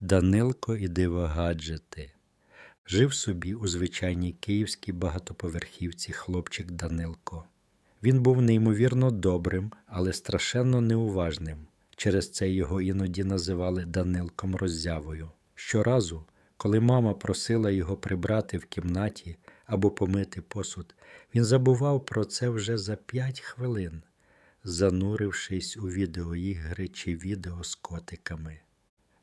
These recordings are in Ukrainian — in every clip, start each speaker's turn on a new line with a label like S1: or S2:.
S1: Данилко і дивогаджети. Жив собі у звичайній київській багатоповерхівці хлопчик Данилко. Він був неймовірно добрим, але страшенно неуважним. Через це його іноді називали Данилком роззявою. Щоразу, коли мама просила його прибрати в кімнаті або помити посуд, він забував про це вже за п'ять хвилин, занурившись у відеоігри чи відео з котиками.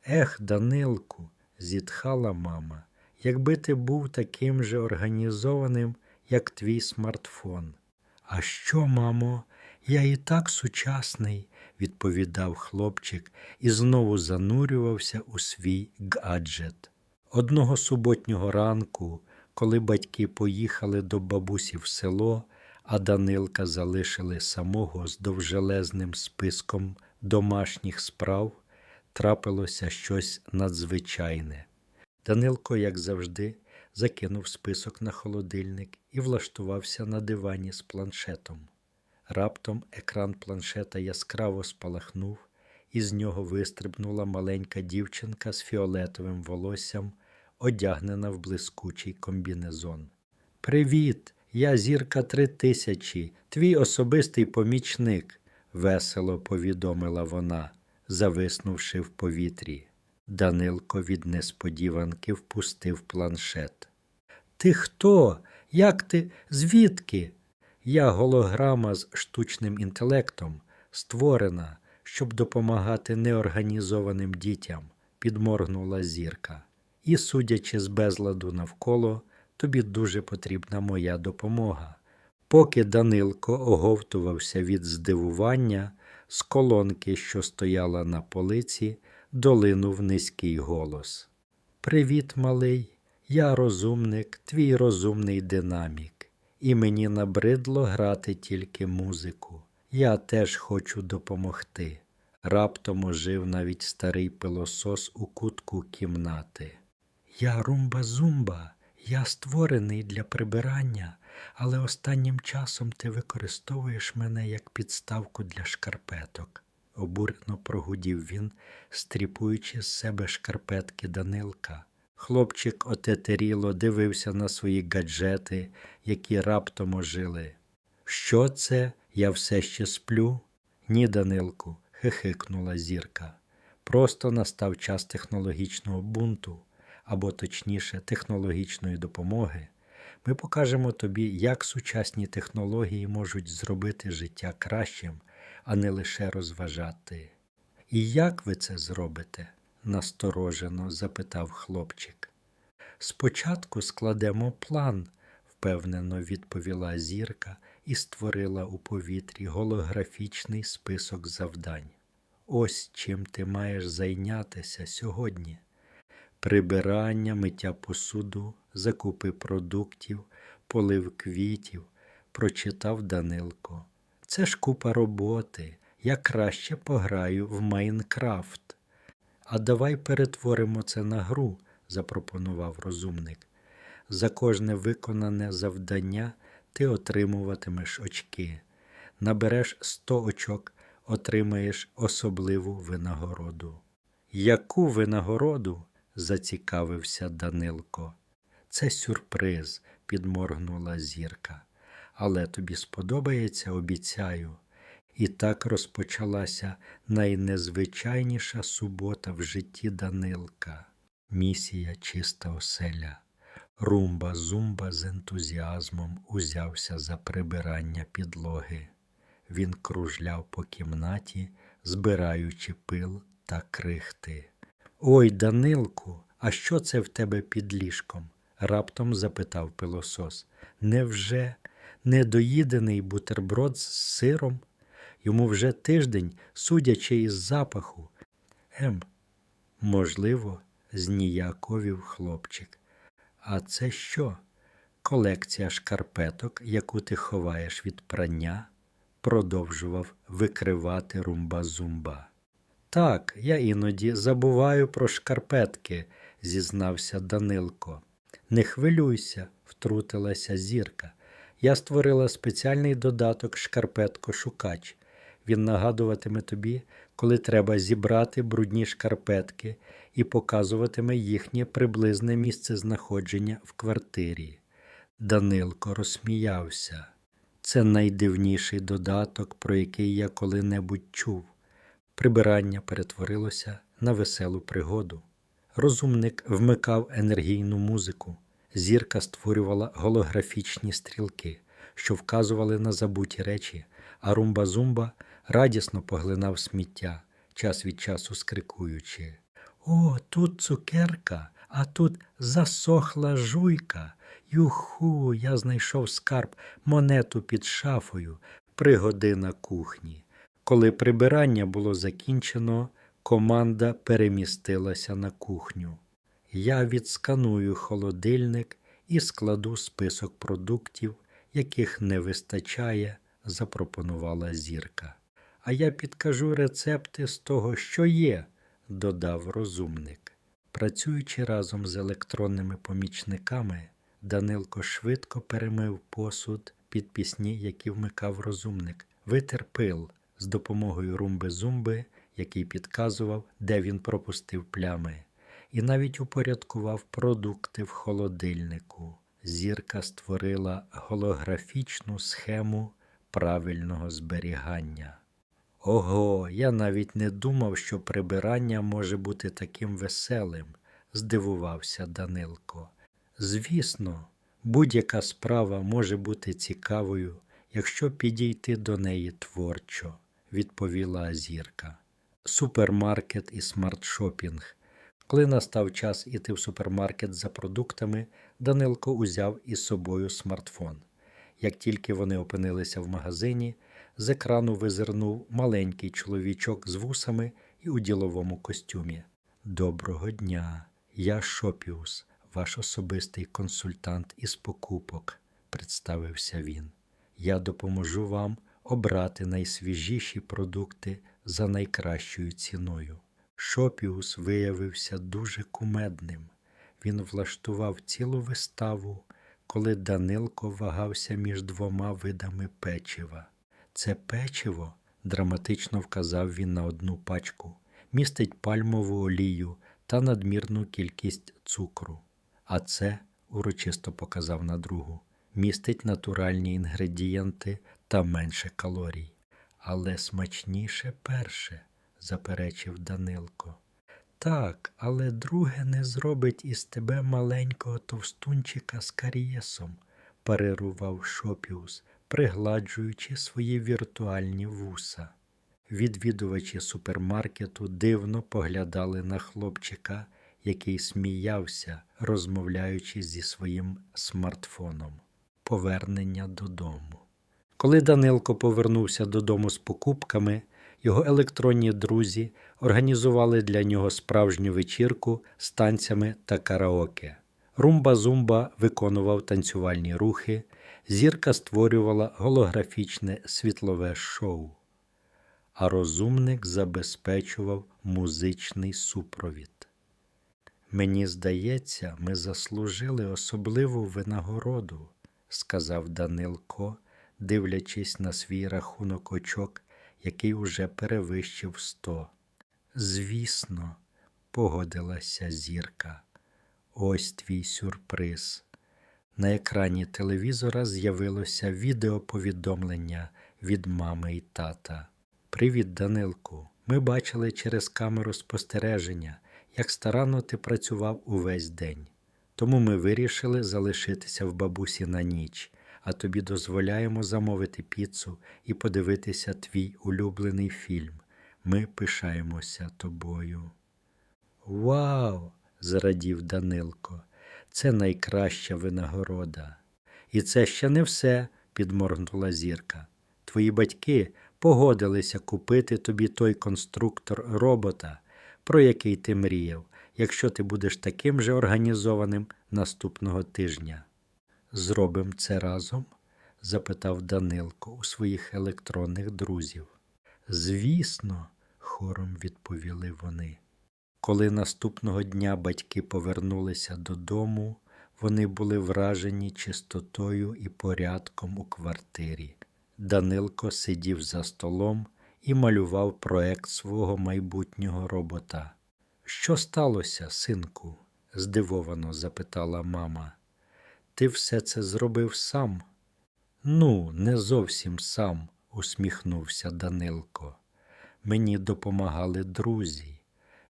S1: Ех, Данилку, зітхала мама, якби ти був таким же організованим, як твій смартфон. А що, мамо, я і так сучасний, відповідав хлопчик і знову занурювався у свій гаджет. Одного суботнього ранку, коли батьки поїхали до бабусі в село, а Данилка залишили самого з довжелезним списком домашніх справ, трапилося щось надзвичайне. Данилко, як завжди, закинув список на холодильник і влаштувався на дивані з планшетом. Раптом екран планшета яскраво спалахнув, і з нього вистрибнула маленька дівчинка з фіолетовим волоссям, одягнена в блискучий комбінезон. Привіт! Я зірка три тисячі, твій особистий помічник, весело повідомила вона, зависнувши в повітрі. Данилко від несподіванки впустив планшет. Ти хто? Як ти? Звідки? Я голограма з штучним інтелектом, створена, щоб допомагати неорганізованим дітям, підморгнула зірка. І, судячи з безладу навколо, тобі дуже потрібна моя допомога. Поки Данилко оговтувався від здивування, з колонки, що стояла на полиці, долинув низький голос. Привіт, малий, я розумник, твій розумний динамік, і мені набридло грати тільки музику. Я теж хочу допомогти. Раптом ожив навіть старий пилосос у кутку кімнати. Я румба-зумба, я створений для прибирання, але останнім часом ти використовуєш мене як підставку для шкарпеток. Обурено прогудів він, стріпуючи з себе шкарпетки Данилка. Хлопчик отетеріло дивився на свої гаджети, які раптом ожили. Що це? Я все ще сплю? Ні, Данилку, хихикнула зірка. Просто настав час технологічного бунту, або точніше, технологічної допомоги. Ми покажемо тобі, як сучасні технології можуть зробити життя кращим, а не лише розважати. І як ви це зробите? насторожено запитав хлопчик. Спочатку складемо план, впевнено відповіла зірка і створила у повітрі голографічний список завдань. Ось чим ти маєш зайнятися сьогодні. Прибирання, миття посуду, закупи продуктів, полив квітів, прочитав Данилко. Це ж купа роботи. Я краще пограю в Майнкрафт. А давай перетворимо це на гру, запропонував розумник. За кожне виконане завдання ти отримуватимеш очки. Набереш 100 очок, отримаєш особливу винагороду. Яку винагороду? Зацікавився Данилко. Це сюрприз, підморгнула зірка. Але тобі сподобається, обіцяю. І так розпочалася найнезвичайніша субота в житті Данилка. Місія чиста оселя. Румба зумба з ентузіазмом узявся за прибирання підлоги. Він кружляв по кімнаті, збираючи пил та крихти. Ой, Данилку, а що це в тебе під ліжком? раптом запитав пилосос. Невже недоїдений бутерброд з сиром? Йому вже тиждень, судячи із запаху. Ем, можливо, зніяковів хлопчик. А це що? Колекція шкарпеток, яку ти ховаєш від прання, продовжував викривати румба-зумба. Так, я іноді забуваю про шкарпетки, зізнався Данилко. Не хвилюйся, втрутилася зірка. Я створила спеціальний додаток шкарпетко-шукач. Він нагадуватиме тобі, коли треба зібрати брудні шкарпетки і показуватиме їхнє приблизне місце знаходження в квартирі. Данилко розсміявся. Це найдивніший додаток, про який я коли-небудь чув. Прибирання перетворилося на веселу пригоду. Розумник вмикав енергійну музику. Зірка створювала голографічні стрілки, що вказували на забуті речі, а румба-зумба радісно поглинав сміття, час від часу скрикуючи. О, тут цукерка, а тут засохла жуйка. Юху, я знайшов скарб, монету під шафою, пригоди на кухні. Коли прибирання було закінчено, команда перемістилася на кухню. Я відсканую холодильник і складу список продуктів, яких не вистачає, запропонувала зірка. А я підкажу рецепти з того, що є, додав розумник. Працюючи разом з електронними помічниками, Данилко швидко перемив посуд під пісні, які вмикав розумник, витер пил з допомогою румби-зумби, який підказував, де він пропустив плями, і навіть упорядкував продукти в холодильнику. Зірка створила голографічну схему правильного зберігання. Ого, я навіть не думав, що прибирання може бути таким веселим, здивувався Данилко. Звісно, будь-яка справа може бути цікавою, якщо підійти до неї творчо, відповіла Азірка. Супермаркет і смартшопінг. Коли настав час іти в супермаркет за продуктами, Данилко узяв із собою смартфон. Як тільки вони опинилися в магазині, з екрану визирнув маленький чоловічок з вусами і у діловому костюмі. Доброго дня, я Шопіус, ваш особистий консультант із покупок, представився він. Я допоможу вам обрати найсвіжіші продукти за найкращою ціною. Шопіус виявився дуже кумедним. Він влаштував цілу виставу, коли Данилко вагався між двома видами печива. Це печиво, драматично вказав він на одну пачку, містить пальмову олію та надмірну кількість цукру. А це, урочисто показав на другу, містить натуральні інгредієнти та менше калорій. Але смачніше перше, заперечив Данилко. Так, але друге не зробить із тебе маленького товстунчика з карієсом, парирував Шопіус, пригладжуючи свої віртуальні вуса. Відвідувачі супермаркету дивно поглядали на хлопчика, який сміявся, розмовляючи зі своїм смартфоном. Повернення додому. Коли Данилко повернувся додому з покупками, його електронні друзі організували для нього справжню вечірку з танцями та караоке. Румба-зумба виконував танцювальні рухи, зірка створювала голографічне світлове шоу, а розумник забезпечував музичний супровід. Мені здається, ми заслужили особливу винагороду, сказав Данилко, дивлячись на свій рахунок очок, який уже перевищив сто. Звісно, погодилася зірка. Ось твій сюрприз. На екрані телевізора з'явилося відеоповідомлення від мами і тата. Привіт, Данилку. Ми бачили через камеру спостереження, як старанно ти працював увесь день. Тому ми вирішили залишитися в бабусі на ніч, а тобі дозволяємо замовити піцу і подивитися твій улюблений фільм. Ми пишаємося тобою. Вау! зрадів Данилко. Це найкраща винагорода. І це ще не все, підморгнула зірка. Твої батьки погодилися купити тобі той конструктор робота, про який ти мріяв, якщо ти будеш таким же організованим наступного тижня. Зробимо це разом? запитав Данилко у своїх електронних друзів. Звісно, хором відповіли вони. Коли наступного дня батьки повернулися додому, вони були вражені чистотою і порядком у квартирі. Данилко сидів за столом і малював проект свого майбутнього робота. Що сталося, синку? здивовано запитала мама. Ти все це зробив сам? Ну, не зовсім сам, усміхнувся Данилко. Мені допомагали друзі.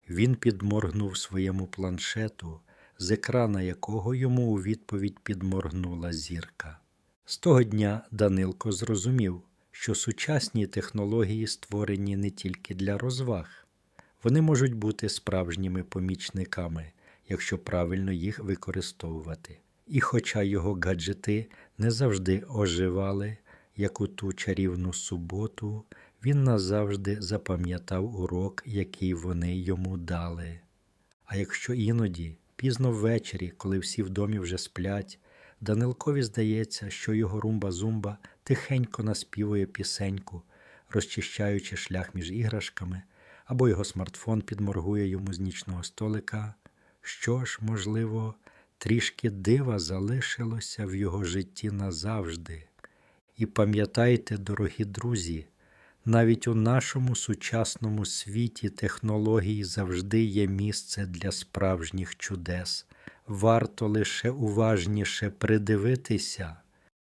S1: Він підморгнув своєму планшету, з екрана якого йому у відповідь підморгнула зірка. З того дня Данилко зрозумів, що сучасні технології створені не тільки для розваг, вони можуть бути справжніми помічниками, якщо правильно їх використовувати. І хоча його гаджети не завжди оживали, як у ту чарівну суботу, він назавжди запам'ятав урок, який вони йому дали. А якщо іноді, пізно ввечері, коли всі в домі вже сплять, Данилкові здається, що його румба-зумба тихенько наспівує пісеньку, розчищаючи шлях між іграшками, або його смартфон підморгує йому з нічного столика, що ж, можливо, трішки дива залишилося в його житті назавжди. І пам'ятайте, дорогі друзі, навіть у нашому сучасному світі технології завжди є місце для справжніх чудес. Варто лише уважніше придивитися